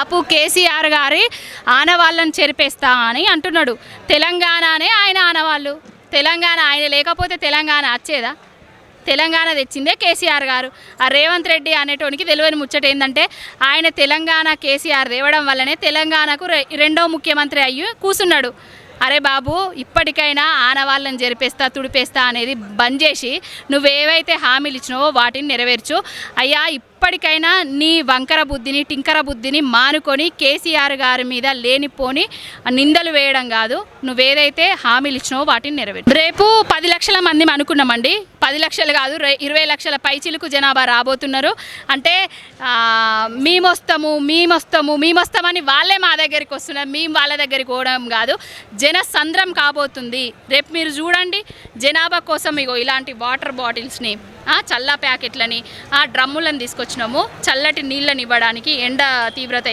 బాపు కేసీఆర్ గారి ఆనవాళ్ళని చెరిపేస్తా అని అంటున్నాడు. తెలంగాణనే ఆయన ఆనవాళ్ళు. తెలంగాణ ఆయన లేకపోతే తెలంగాణ వచ్చేదా తెలంగాణ తెచ్చిందే కేసీఆర్ గారు. ఆ రేవంత్ రెడ్డి అనేటోనికి తెలియని ముచ్చట ఏంటంటే ఆయన తెలంగాణ కేసీఆర్ తేవడం వల్లనే తెలంగాణకు రె- రెండో ముఖ్యమంత్రి అయ్యి కూసున్నాడు. అరే బాబు ఇప్పటికైనా ఆనవాళ్ళని జరిపేస్తా తుడిపేస్తా అనేది బంద్ చేసి నువ్వేవైతే హామీలు ఇచ్చినావో వాటిని నెరవేర్చు. అయ్యా ఇప్పటికైనా నీ వంకర బుద్ధిని టింకర బుద్ధిని మానుకొని కేసీఆర్ గారి మీద లేనిపోని నిందలు వేయడం కాదు. నువ్వేదైతే హామీలు ఇచ్చినావో వాటిని నెరవేర్చు. రేపు పది లక్షల మంది అనుకున్నామండి. పది లక్షలు కాదు ఇరవై లక్షల పైచిలుకు జనాభా రాబోతున్నారు. అంటే మేమొస్తాము మేమొస్తాము మేమొస్తామని వాళ్ళే మా దగ్గరికి వస్తున్నారు. మేము వాళ్ళ దగ్గరికి పోవడం కాదు. జన సంద్రం కాబోతుంది. రేపు మీరు చూడండి జనాభా కోసం ఇగో ఇలాంటి వాటర్ బాటిల్స్ని చల్ల ప్యాకెట్లని ఆ డ్రమ్ములను తీసుకొచ్చినాము. చల్లటి నీళ్ళని ఇవ్వడానికి ఎండ తీవ్రత